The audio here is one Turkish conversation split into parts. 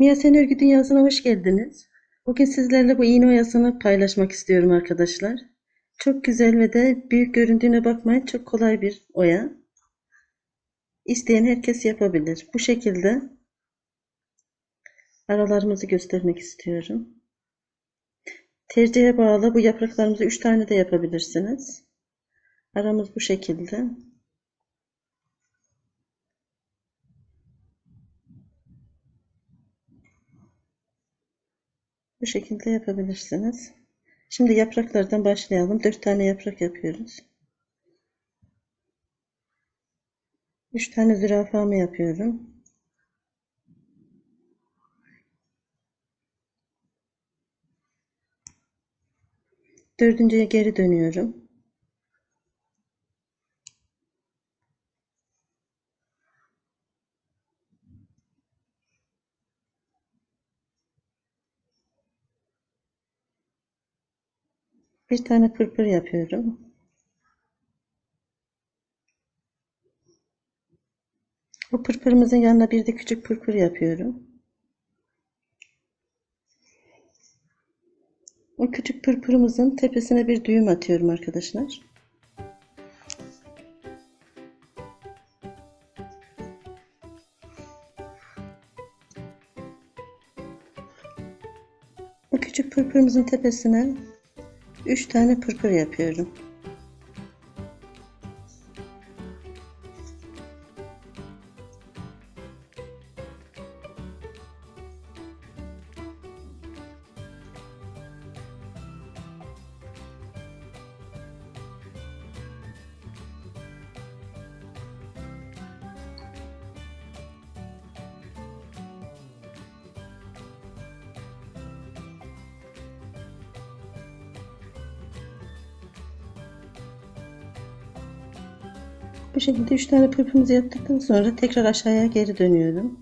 Mia Sen Örgü Dünyası'na hoş geldiniz. Bugün sizlerle bu iğne oyasını paylaşmak istiyorum arkadaşlar. Çok güzel ve de büyük göründüğüne bakmayın çok kolay bir oya. İsteyen herkes yapabilir. Bu şekilde aralarımızı göstermek istiyorum. Tercihe bağlı bu yapraklarımızı 3 tane de yapabilirsiniz. Aramız bu şekilde. Bu şekilde yapabilirsiniz. Şimdi yapraklardan başlayalım. 4 tane yaprak yapıyoruz. 3 tane zürafamı yapıyorum. Dördüncüye geri dönüyorum. Bir tane pırpır yapıyorum. Bu pırpırımızın yanına bir de küçük pırpır yapıyorum. O küçük pırpırımızın tepesine bir düğüm atıyorum arkadaşlar. Bu küçük pırpırımızın tepesine 3 tane pırpır yapıyorum. Bu şekilde 3 tane pırpırımızı yaptıktan sonra tekrar aşağıya geri dönüyorum.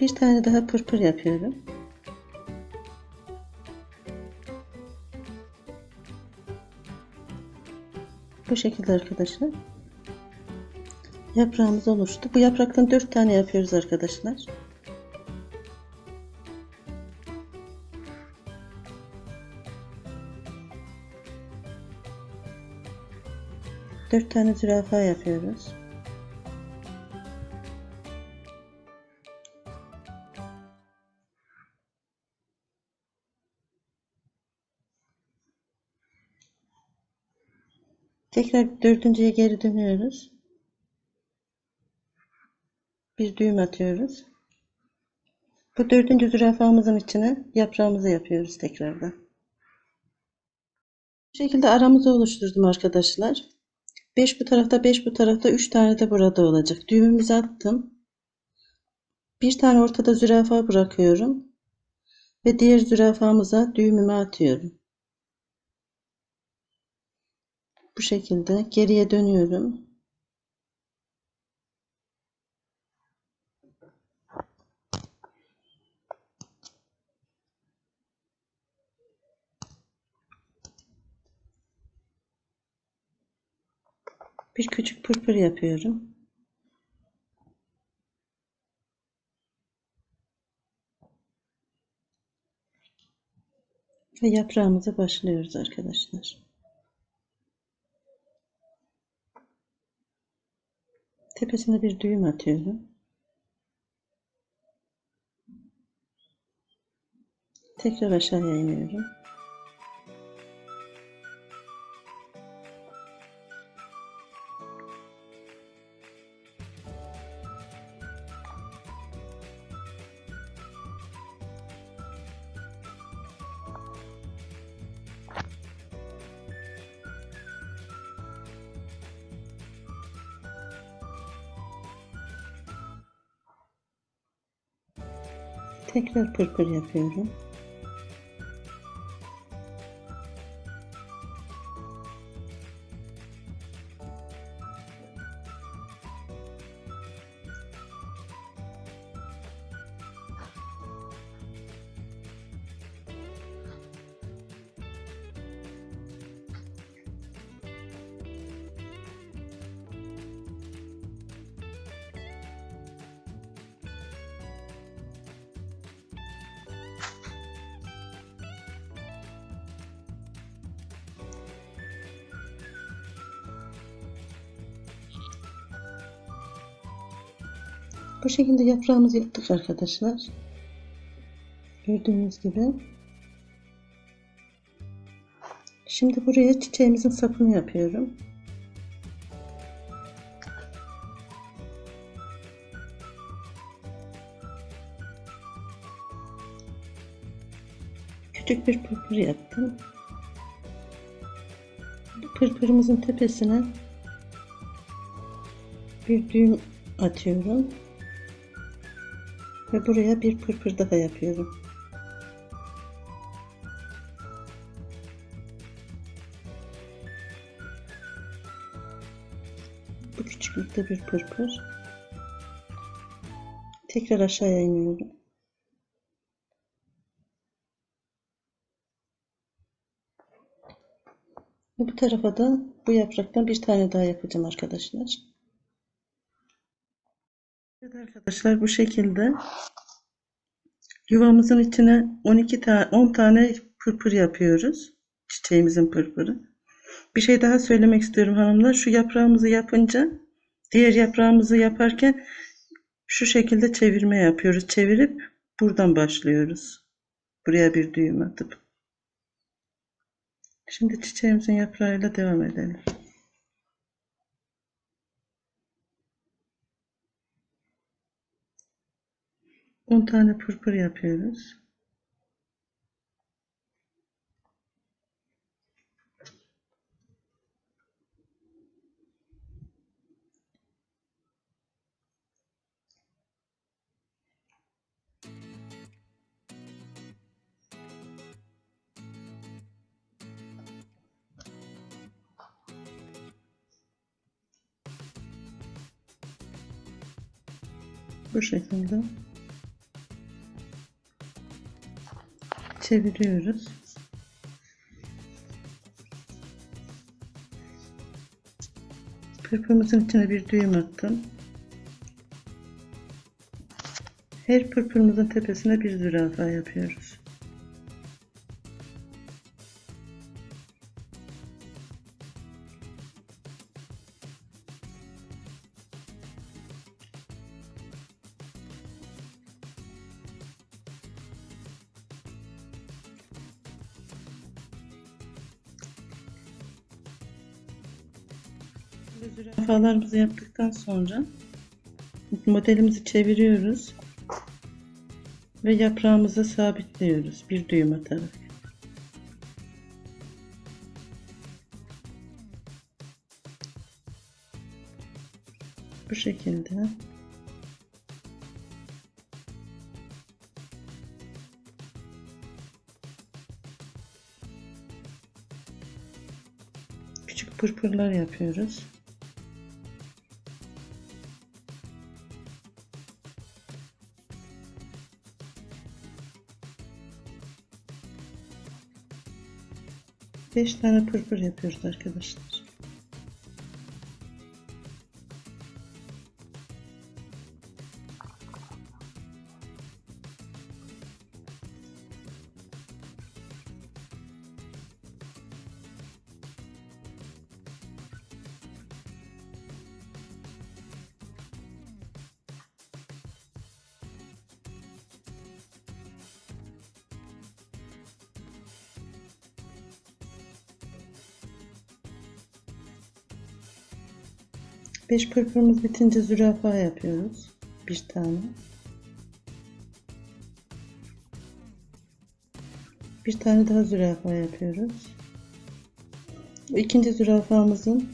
Bir tane daha pırpır yapıyorum. Bu şekilde arkadaşlar. Yaprağımız oluştu. Bu yapraktan 4 tane yapıyoruz arkadaşlar. Dört tane zürafa yapıyoruz. Tekrar dördüncüye geri dönüyoruz. Bir düğüm atıyoruz. Bu dördüncü zürafamızın içine yaprağımızı yapıyoruz tekrardan. Bu şekilde aramızı oluşturdum arkadaşlar. 5 bu tarafta 5 bu tarafta 3 tane de burada olacak. Düğümümüzü attım. Bir tane ortada zürafa bırakıyorum. Ve diğer zürafamıza düğümümü atıyorum. Bu şekilde geriye dönüyorum. Bir küçük pırpır yapıyorum. Ve yaprağımıza başlıyoruz arkadaşlar. Tepesine bir düğüm atıyorum. Tekrar aşağıya iniyorum. Tekrar pırpır yapıyorum. Bu şekilde yaprağımızı yaptık arkadaşlar. Gördüğünüz gibi. Şimdi buraya çiçeğimizin sapını yapıyorum. Küçük bir pırpır yaptım. Pırpırımızın tepesine bir düğüm atıyorum. Ve buraya bir pırpır daha yapıyorum. Bu küçüklükte bir pırpır. Tekrar aşağıya iniyorum. Bu tarafa da bu yapraktan bir tane daha yapacağım arkadaşlar. Evet arkadaşlar bu şekilde yuvamızın içine 12 tane 10 tane pırpır yapıyoruz. Çiçeğimizin pırpırı. Bir şey daha söylemek istiyorum hanımlar. Şu yaprağımızı yapınca diğer yaprağımızı yaparken şu şekilde çevirme yapıyoruz. Çevirip buradan başlıyoruz. Buraya bir düğüm atıp. Şimdi çiçeğimizin yaprağıyla devam edelim. On tane pırpır yapıyoruz. Bu şekilde çeviriyoruz. Pırpırımızın içine bir düğüm attım. Her pırpırımızın tepesine bir zürafa yapıyoruz. Böyle zürafalarımızı yaptıktan sonra modelimizi çeviriyoruz ve yaprağımızı sabitliyoruz bir düğüm atarak. Bu şekilde küçük pırpırlar yapıyoruz. Beş tane pırpır yapıyoruz arkadaşlar. Beş pırpırımız bitince zürafa yapıyoruz. Bir tane. Bir tane daha zürafa yapıyoruz. İkinci zürafamızın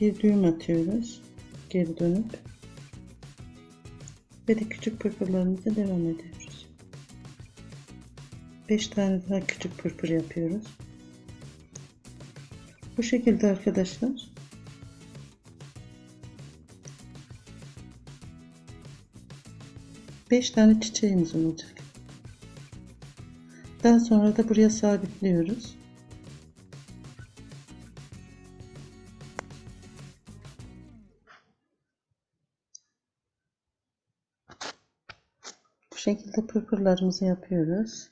bir düğüm atıyoruz. Geri dönüp ve de küçük pırpırlarımıza devam ediyoruz. 5 tane daha küçük pırpır yapıyoruz. Bu şekilde arkadaşlar. Beş tane çiçeğimiz olacak. Daha sonra da buraya sabitliyoruz. Bu şekilde pırpırlarımızı yapıyoruz.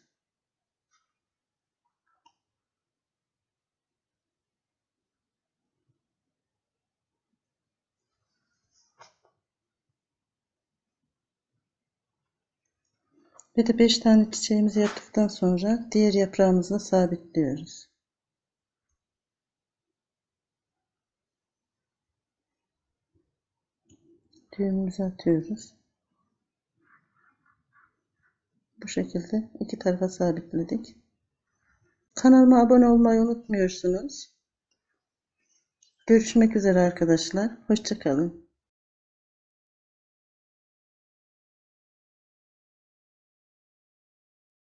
Ve de 5 tane çiçeğimizi yaptıktan sonra diğer yaprağımızla sabitliyoruz. Düğümümüzü atıyoruz. Bu şekilde iki tarafa sabitledik. Kanalıma abone olmayı unutmuyorsunuz. Görüşmek üzere arkadaşlar. Hoşçakalın.